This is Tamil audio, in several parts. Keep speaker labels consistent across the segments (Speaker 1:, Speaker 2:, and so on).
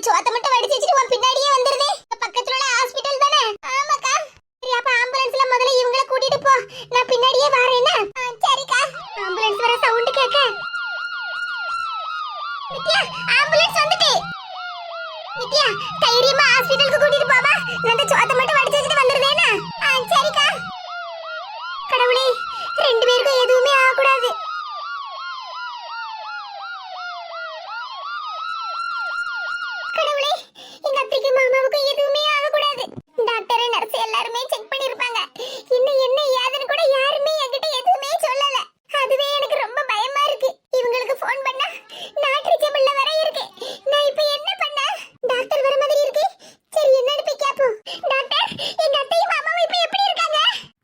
Speaker 1: dicho, ah, átame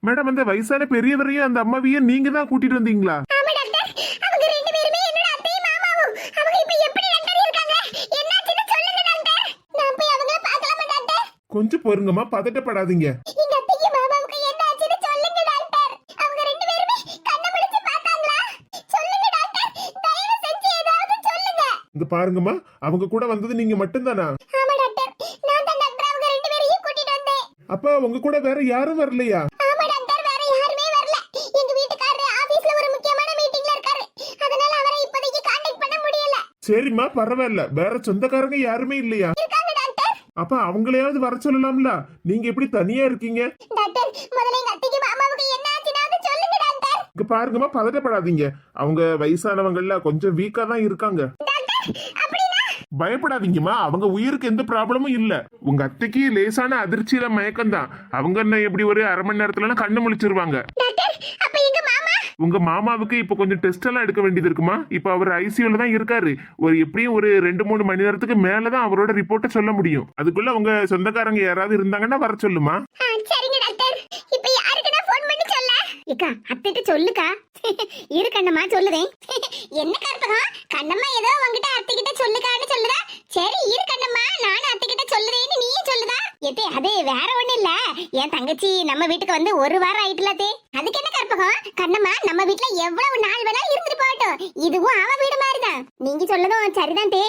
Speaker 2: மேடம் அந்த வயசான பெரியவரையும் அந்த அம்மாவையும் நீங்க தான் கூட்டிட்டு வந்தீங்களா? கொஞ்சம் பொறுங்கம்மா பதட்டப்படாதீங்க. இங்க பாருங்கம்மா அவங்க கூட வந்தது நீங்க மட்டும்தானா? அப்ப உங்க கூட வேற யாரும் வரலையா
Speaker 1: ஆமா டாக்டர் வேற யாருமே வரல எங்க வீட்டுக்காரர் ஆபீஸ்ல ஒரு முக்கியமான மீட்டிங்ல இருக்காரு அதனால அவரை இப்போதைக்கு காண்டாக்ட் பண்ண முடியல
Speaker 2: சரிம்மா பரவாயில்ல. வேற சொந்தக்காரங்க யாருமே இல்லையா? அப்ப அவங்களையாவது வர சொல்லலாம்ல? நீங்க எப்படி தனியா இருக்கீங்க? இங்க பாருங்கம்மா பதட்டப்படாதீங்க. அவங்க வயசானவங்கல்ல கொஞ்சம் வீக்கா தான் இருக்காங்க. பயப்படாதீங்கம்மா. அவங்க உயிருக்கு எந்த ப்ராப்ளமும் இல்ல. உங்க அத்தைக்கு லேசான அதிர்ச்சியில மயக்கம் தான் அவங்க என்ன எப்படி ஒரு அரை மணி நேரத்துல கண்ணு முழிச்சிருவாங்க. உங்க மாமாவுக்கு இப்போ கொஞ்சம் டெஸ்ட் எல்லாம் எடுக்க வேண்டியது இருக்குமா? இப்போ அவர் ஐசியூல தான் இருக்காரு. ஒரு எப்படியும் ஒரு ரெண்டு மூணு மணி நேரத்துக்கு மேல தான் அவரோட ரிப்போர்ட்டை சொல்ல முடியும். அதுக்குள்ள உங்க சொந்தக்காரங்க யாராவது இருந்தாங்கன்னா வர சொல்லுமா?
Speaker 1: சரிங்க டாக்டர் இப்ப யாருக்கு நான் ஃபோன் பண்ணி சொல்ல? ஏக்கா அத்தைட்ட சொல்லுக்கா. இரு கண்ணம்மா சொல்லுதேன். என்ன கருப்பகம் கண்ணம்மா ஏதோ உங்ககிட்ட அத்தைகிட்ட சொல்லுக்கான்னு சொல்லுதா? சரி இரு கண்ணம்மா. நானும் அத்தைகிட்ட சொல்லுதேன்னு நீயும் சொல்லுதா? எத்தே அது வேற ஒண்ணு இல்ல. என் தங்கச்சி நம்ம வீட்டுக்கு வந்து ஒரு வாரம் ஆயிட்டுல தே. அதுக்கு என்ன கற்பகம்? கண்ணம்மா நம்ம வீட்ல எவ்வளவு நாள் வேணா இருந்துட்டு போகட்டும். இதுவும் அவ வீடு மாதிரிதான். நீங்க சொல்லதும் சரிதான் தே.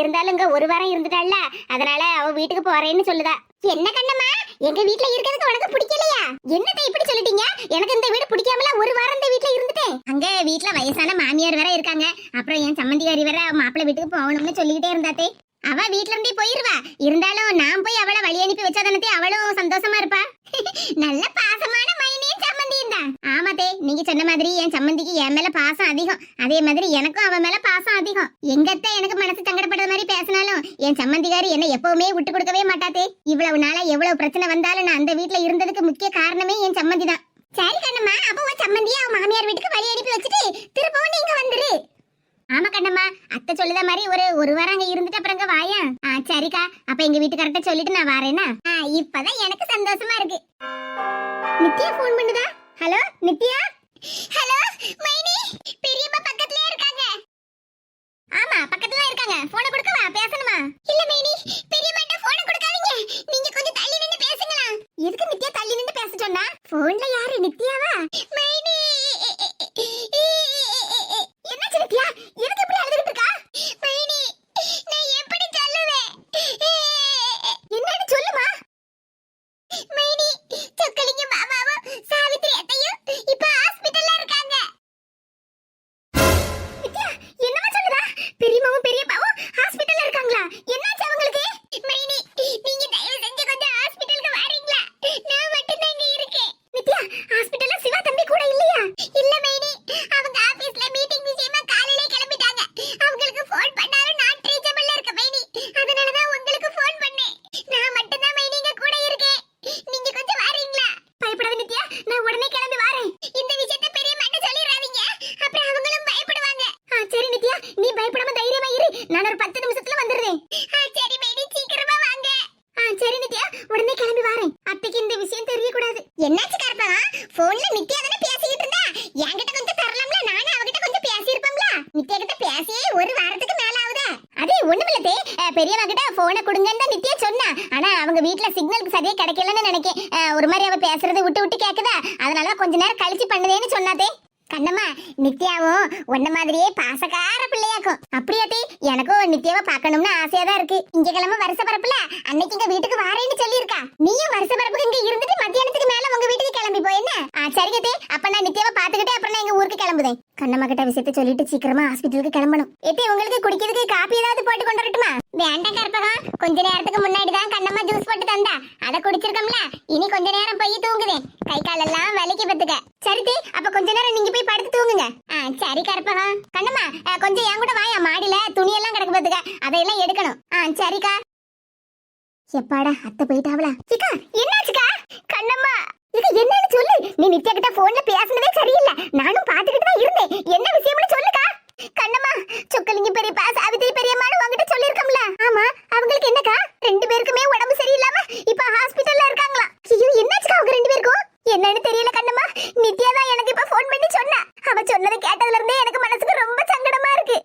Speaker 1: இருந்தாலும் இங்க ஒரு வாரம் இருந்துட்டாள்ல. அதனால அவ வீட்டுக்கு போறேன்னு சொல்லுதா. என்ன கண்ணம்மா? எங்க வீட்ல இருக்கிறதுக்கு உனக்கு பிடிக்கலையா? என்னத்தை இப்படி சொல்லிட்டீங்க? எனக்கு இந்த வீடு பிடிக்காமல ஒரு வாரம் இந்த வீட்ல இருந்துட்டேன். அங்க வீட்ல வயசான மாமியார் வேற இருக்காங்க. அப்புறம் என் சம்மந்திகாரி வேற மாப்பிள்ளை வீட்டுக்கு போகணும்னு சொல்லிக்கிட்டே இருந்தாத்தே அவ வீட்ல இருந்தே போயிருவா. இருந்தாலும் நான் போய் அவளை வழி அனுப்பி வச்சாதானே அவளும் சந்தோஷமா இருப்பா. நல்ல பாசமான மைனியும் சம்மந்தியும் தான். ஆமாத்தே நீங்க சொன்ன மாதிரி என் சம்மந்திக்கு என் மேல பாசம் அதிகம். அதே மாதிரி எனக்கும் அவன் மேல பாசம் அதிகம். எங்கத்த எனக்கு மனசு சங்கடப்படுற மாதிரி பேசினாலும் என் சம்மந்திகாரி என்ன எப்பவுமே விட்டு கொடுக்கவே மாட்டாத்தே இவ்வளவு நாளா எவ்வளவு பிரச்சனை வந்தாலும் நான் அந்த வீட்ல இருந்ததுக்கு முக்கிய காரணமே என் சம்மந்தி தான். சரி கண்ணம்மா அப்ப உன் சம்மந்தியா அவன் மாமியார் வீட்டுக்கு வழி அனுப்பி வச்சுட்டு திரும்பவும் நீங்க வந்துரு. ஆமா கண்ணம்மா அத்தை சொல்லுத மாதிரி ஒரு ஒரு வாரம் அங்க இருந்துட்டு அப்புறம் அங்க வாயா ஆ சரிக்கா அப்ப எங்க வீட்டுக்காரர்ட்ட சொல்லிட்டு நான் வரேனா இப்பதான் எனக்கு சந்தோஷமா இருக்கு. நித்யா ஃபோன் பண்ணுதா? ஹலோ நித்யா ஹலோ மைனி பெரியம்மா பக்கத்துலயே இருக்காங்க ஆமா பக்கத்துல இருக்காங்க போனை கொடுக்கவா பேசணுமா இல்ல மைனி பெரியம்மாட்ட போனை கொடுக்காதீங்க நீங்க கொஞ்சம் தள்ளி நின்னு பேசுங்களா எதுக்கு நித்யா தள்ளி நின்னு பேச சொன்னா போன்ல யாரு நித்யாவா மைனி என்னாச்சு நித்யா எதுக்கு இப்படி அழுதுகிட்டு இருக்கா மைனி நான் எப்படி சொல்லுவேன் என்னன்னு சொல்லுமா மைனி சொக்கலிங்க மாமாவும் சாவித்ரி அத்தையும் இப்ப ஹாஸ்பிடல்ல இருக்காங்க நித்யா என்னமா சொல்லுதா பெரியம்மாவும் பெரியப்பாவும் ஹாஸ்பிடல்ல இருக்காங்களா என்னாச்சு அவங்களுக்கு மைனி நீங்க தயவு செஞ்சு கொஞ்சம் ஹாஸ்பிடலுக்கு வரீங்களா நான் மட்டும் தான் இங்க இருக்கேன் நித்யா ஹாஸ்பிடல்ல சிவா தம்பி கூட இல்லையா இல்ல மைனி அவங்க ஆபீஸ்ல மீட்டிங் விஷயமா காலையிலே கிளம்பிட்டாங்க அவங்களுக்கு ஃபோன் பண்ணாலும் நாட் ரீச்சபிள்ல இருக்க மைனி அதனால தான் உங்களுக்கு ஃபோன் பண்ணேன் நான் மட்டும் தான் மைனி இங்க கூட இருக்கேன் நீங்க கொஞ்சம் வரீங்களா பயப்படாத நித்யா நான் உடனே கிளம்பி வரேன் இந்த விஷயத்தை பெரிய மண்ண சொல்லிடாதீங்க அப்புறம் அவங்களும் பயப்படுவாங்க ஆ சரி நித்யா நீ பயப்படாம தைரியமா இரு நான் ஒரு பத்து நிமிஷத்துல வந்துடுறேன் ஆ சரி மேடி சீக்கிரமா வாங்க ஆ சரி நித்யா உடனே கிளம்பி வரேன். அத்தைக்கு இந்த விஷயம் தெரியக்கூடாது. என்னாச்சு கருப்பா? போன்ல நித்யா தானே பேசிக்கிட்டு இருந்தா? என்கிட்ட கொஞ்சம் தரலாம்ல? நானே அவகிட்ட கொஞ்சம் பேசியிருப்போம்ல? நித்யா கிட்ட பேசியே ஒரு வாரத்துக்கு மேல ஆகுதா? அது ஒண்ணுமில்லதே பெரியவா கிட்ட போனை கொடுங்கன்னு தான் நித்யா சொன்னா. ஆனா அவங்க வீட்ல சிக்னலுக்கு சரியா கிடைக்கலன்னு நினைக்கேன். ஒரு மாதிரி அவ பேசுறது விட்டு விட்டு கேக்குதா? அதனால கொஞ்ச நேரம் கழிச்சு பண்ணுதேன்னு நித்யாவும் உன்ன மாதிரியே பாசக்கார பிள்ளையாக்கும். அப்படியாட்டி எனக்கும் நித்யாவை பார்க்கணும்னு ஆசையா தான் இருக்கு. இங்க கிழமை வருஷ பரப்புல அன்னைக்கு இங்க வீட்டுக்கு வாரேன்னு சொல்லியிருக்கா. நீயும் வருஷ பரப்புக்கு இங்க இருந்துட்டு மத்தியானத்துக்கு மேல உங்க வீட்டுக்கு கிளம்பி போய் என்ன? சரிங்க தே அப்ப நான் நித்யாவை பாத்துக்கிட்டே அப்புறம் நான் எங்க ஊருக்கு கிளம்புதேன். கண்ணம்மா கிட்ட விஷயத்த சொல்லிட்டு சீக்கிரமா ஹாஸ்பிட்டலுக்கு கிளம்பணும். ஏத்தி உங்களுக்கு குடிக்கிறதுக்கு காப்பி ஏதாவது போட்டு கொண்டு வரட்டுமா? வேண்டாம் கற்பகம். கொஞ்ச நேரத்துக்கு முன்னாடி தான் கண்ணம்மா ஜூஸ் போட்டு தந்தா. அத குடிச்சிருக்கோம்ல இனி கொஞ்ச நேரம் போய் தூங்குதேன் கை காலெல்லாம் வலிக்கு பத்துக்க. சரிதி அப்ப கொஞ்ச நேரம் நீங்க போய் தூங்குங்க சரி கற்பகம் கண்ணம்மா கொஞ்சம் என் கூட வாயா மாடியில துணியெல்லாம் கிடக்கு பத்துக்க. அதையெல்லாம் எடுக்கணும். ஆ சரிக்கா. எப்பாடா அத்தை போயிட்டாவளா? சிக்கா என்னாச்சுக்கா? கண்ணம்மா இது என்னன்னு சொல்லு. நீ நித்யா கிட்ட போன்ல பேசுனதே சரியில்லை. நானும் பாத்துக்கிட்டு தான் இருந்தேன் என்ன விஷயம்னு சொல்லுக்கா கண்ணம்மா சொக்கலிங்க பெரியப்பா சாவித்திரி பெரியம்மான்னு உங்ககிட்ட சொல்லிருக்கோம்ல ஆமா அவங்களுக்கு என்னக்கா ரெண்டு பேருக்குமே உடம்பு சரியில்லாம இப்ப ஹாஸ்பிடல்ல இருக்காங்களா ஐயோ என்னாச்சுக்கா அவங்க ரெண்டு பேருக்கும் என்னன்னு தெரியல கண்ணம்மா நித்யா தான் எனக்கு இப்ப ஃபோன் பண்ணி சொன்னா அவ சொன்னதை கேட்டதுல இருந்தே எனக்கு மனசுக்கு ரொம்ப சங்கடமா இருக்கு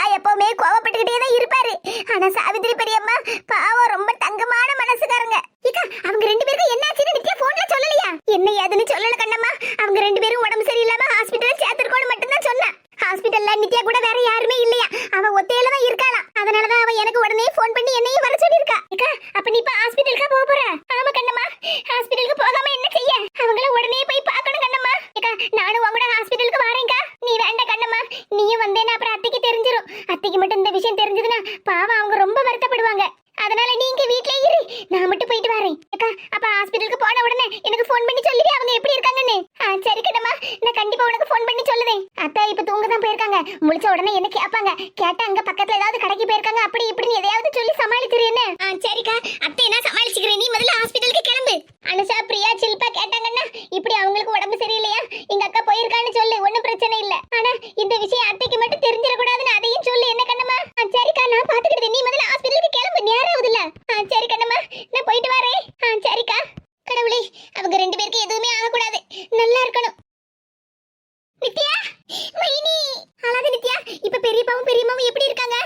Speaker 1: அப்பா எப்பவுமே கோவப்பட்டுக்கிட்டே தான் இருப்பாரு. ஆனா சாவித்திரி பெரியம்மா பாவம் ரொம்ப தங்கமான மனசுக்காரங்க. இக்கா அவங்க ரெண்டு பேருக்கும் என்னாச்சுன்னு நித்யா போன்ல சொல்லலையா? என்ன ஏதுன்னு சொல்லல கண்ணம்மா. அவங்க ரெண்டு பேரும் உடம்பு சரியில்லாம ஹாஸ்பிட்டல் சேர்த்திருக்கோன்னு மட்டும்தான் சொன்னா. ஹாஸ்பிடல்ல நித்யா கூட வேற யாருமே இல்லையா? அவன் ஒத்தையில தான் இருக்காளாம். அதனாலதான் அவன் எனக்கு உடனே ஃபோன் பண்ணி என்னையும் வர சொல்லியிருக்கா. இக்கா அப்ப நீ இப்ப ஹாஸ்பிட்டலுக்கா போக போற? ஆமா கண்ணம்மா ஹாஸ்பிடலுக்கு போக என்ன செய்ய அவங்கள உடனே போய் பார்க்கணும் கண்ணம்மா அக்கா நானும் உங்க கூட ஹாஸ்பிடலுக்கு வரேன்க்கா நீ வேண்டாம் கண்ணம்மா நீயும் வந்தேன்னா அப்புறம் அத்தைக்கு தெரிஞ்சிரும் அத்தைக்கு மட்டும் இந்த விஷயம் தெரிஞ்சதுன்னா பாவம் அவங்க ரொம்ப வருத்தப்படுவாங்க அதனால நீங்க வீட்லயே இரு நான் மட்டும் போயிட்டு வரேன் அக்கா அப்ப ஹாஸ்பிடலுக்கு போன உடனே எனக்கு ஃபோன் பண்ணி சொல்லிடு அவங்க எப்படி இருக்காங்கன்னு ஆ சரி கண்ணம்மா நான் கண்டிப்பா உனக்கு ஃபோன் பண்ணி சொல்லுவேன் அத்தா இப்ப தூங்க தான் போயிருக்காங்க. முழிச்ச உடனே என்ன கேட்பாங்க கேட்டா அங்க பக்கத்துல ஏதாவது கடைக்கு போயிருக்காங்க. அப்படி இப்படின்னு எதையாவது சொல்லி சமாளிச்சிரு என்ன? சரிக்கா. அத்தை நான் சமாளிச்சுக்கிறேன். நீ முதல்ல ஹாஸ்பிடலுக்கு கிளம்பு. அனுஷா பிரியா சில்பா கேட்டாங்கன்னா இப்படி அவங்களுக்கு உடம்பு சரியில்லையா? எங்க அக்கா போயிருக்கான்னு சொல்லு. ஒண்ணும் பிரச்சனை இல்ல. ஆனா இந்த விஷயம் அத்தைக்கு மட்டும் தெரிஞ்சிடக்கூடாதுன்னு அதையும் சொல்லு. என்ன கண்ணம்மா? சரிக்கா. நான் பாத்துக்கிட்டேன் நீ முதல்ல ஹாஸ்பிடலுக்கு கிளம்பு. நேரம் ஆகுதுல்ல. சரி கண்ணம்மா. நான் போயிட்டு வரேன் ஆ சரிக்கா கடவுளே அவங்க ரெண்டு பேருக்கு எதுவுமே ஆகக்கூடாது நல்லா இருக்கணும் நித்யா மைனி அழாத நித்யா இப்ப பெரியப்பாவும் பெரியம்மாவும் எப்படி இருக்காங்க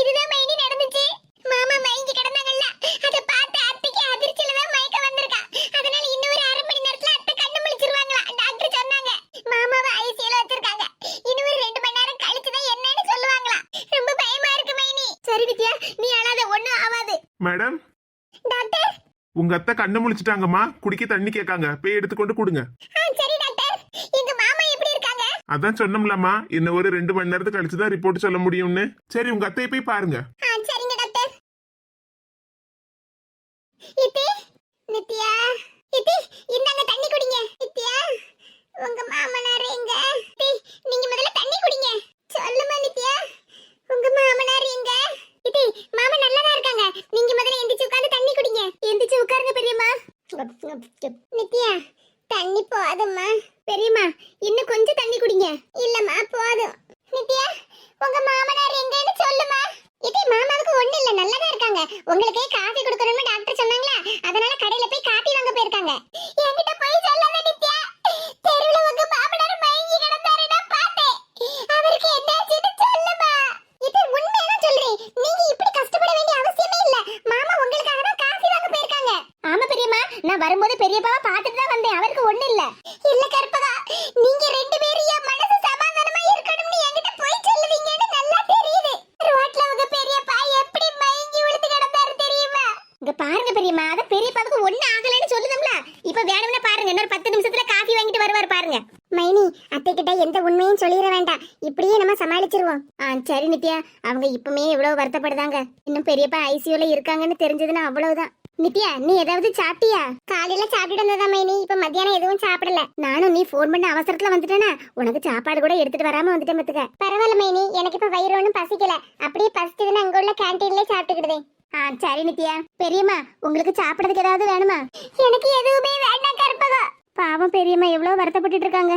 Speaker 1: இதுதான் மைனி நடந்துச்சு மாமா மயங்கி கிடந்தாங்கல்ல அத பார்த்து அத்தைக்கு அதிர்ச்சியில தான் மயக்க வந்திருக்கா அதனால இன்னும் ஒரு அரை மணி நேரத்துல அத்தை கண்ணு முழிச்சிருவாங்களா டாக்டர் சொன்னாங்க மாமாவை ஐசியூல வச்சிருக்காங்க இன்னும் ஒரு ரெண்டு மணி நேரம் கழிச்சு தான் என்னன்னு சொல்லுவாங்களா ரொம்ப பயமா இருக்கு மைனி சரி நித்யா நீ அழாத ஒண்ணும் ஆகாது
Speaker 2: மேடம்?
Speaker 1: டாக்டர்?
Speaker 2: உங்க அத்தை கண்ணு முழிச்சிட்டாங்கம்மா. குடிக்க தண்ணி கேட்காங்க. போய் எடுத்துக்கொண்டு கொடுங்க.
Speaker 1: ஆ சரி டாக்டர். எங்க மாமா எப்படி இருக்காங்க?
Speaker 2: அதான் சொன்னோம்லம்மா. இன்னும் ஒரு ரெண்டு மணி நேரத்துக்கு கழிச்சு தான் ரிப்போர்ட் சொல்ல முடியும்னு. சரி உங்க அத்தையை போய் பாருங்க.
Speaker 1: ஆ டாக்டர் இத்தி நித்யா இத்தி இந்தாங்க தண்ணி குடிங்க நித்யா உங்க மாமனார் எங்க இத்தி நீங்க முதல்ல தண்ணி குடிங்க சொல்லுமா நித்யா உங்க மாமனார் எங்க இத்தி மாமா நல்லா தான் இருக்காங்க நீங்க முதல்ல எந்திரிச்சு உட்கார்ந்து தண்ணி குடிங்க எந்திரிச்சு உட்காருங்க பெரியம்மா. நித்யா தண்ணி போதும்மா. பெரியம்மா இன்னும் கொஞ்சம் தண்ணி குடிங்க. இல்லம்மா போதும். நித்யா உங்க மாமனார் எங்கன்னு சொல்லுமா. இதே மாமாவுக்கு ஒண்ணு இல்ல. நல்லதா இருக்காங்க. உங்களுக்கே காஃபி கொடுக்கணும்னு டாக்டர் சொன்னாங்களா? அதனால கடையில போய் காபி வாங்க போயிருக்காங்க. என்கிட்ட போய் சொல்லாத நித்யா. தெருவுல உங்க மாமனார் மயங்கி கிடந்தாரு நான் பார்த்தேன் அவருக்கு என்னாச்சுன்னு சொல்லுமா இது உண்மையா சொல்றேன் நீங்க இப்படி கஷ்டப்பட வேண்டிய அவசியமே இல்ல மாமா உங்களுக்காக தான் காஃபி வாங்க போயிருக்காங்க ஆமா பெரியம்மா நான் வரும்போது பெரியப்பாவை பார்த்துட்டு தான் வந்தேன் அவருக்கு ஒண்ணு இல்ல இல்ல கற்பகா நீங்க ரெண்டு பேரும் என் மனசு சமாதானமா இருக்கணும்னு என்கிட்ட போய் சொல்லுவீங்கன்னு நல்லா தெரியுது ரோட்ல உங்க பெரியப்பா எப்படி மயங்கி விழுந்து கிடந்தாரு தெரியுமா இங்க பாருங்க பெரியம்மா. அத பெரியப்பாவுக்கு ஒண்ணு ஆகலைன்னு சொல்லுதம்ல. இப்ப வேணும்னா பாருங்க. இன்னொரு பத்து நிமிஷத்துல காஃபி வாங்கிட்டு வருவார் பாருங்க. மைனி அத்தை கிட்ட எந்த உண்மையும் சொல்லிட வேண்டாம். இப்படியே நம்ம சமாளிச்சிருவோம். ஆ சரி நித்யா. அவங்க இப்பவுமே எவ்வளவு வருத்தப்படுதாங்க. இன்னும் பெரியப்பா ஐசியூல இருக்காங்கன்னு தெரிஞ்சதுன்னா அவ்வளவுதான். நித்யா நீ ஏதாவது சாப்பிட்டியா? காலையில சாப்பிட்டு வந்ததா மைனி? இப்ப மத்தியானம் எதுவும் சாப்பிடல. நானும் நீ ஃபோன் பண்ண அவசரத்துல வந்துட்டேனா? உனக்கு சாப்பாடு கூட எடுத்துட்டு வராம வந்துட்டேன் பத்துக்க. பரவாயில்ல மைனி. எனக்கு இப்ப வயிறு ஒன்றும் பசிக்கல. அப்படியே பசிச்சதுன்னா அங்க உள்ள கேன்டீன்லயே சாப்பிட்டுக்கிடுதே. ஆ சரி நித்யா. பெரியம்மா உங்களுக்கு சாப்பிடறதுக்கு ஏதாவது வேணுமா? எனக்கு எதுவுமே வேண்டாம் கற்பகம் பாவம் பெரியம்மா எவ்வளவு வருத்தப்பட்டுட்டு இருக்காங்க.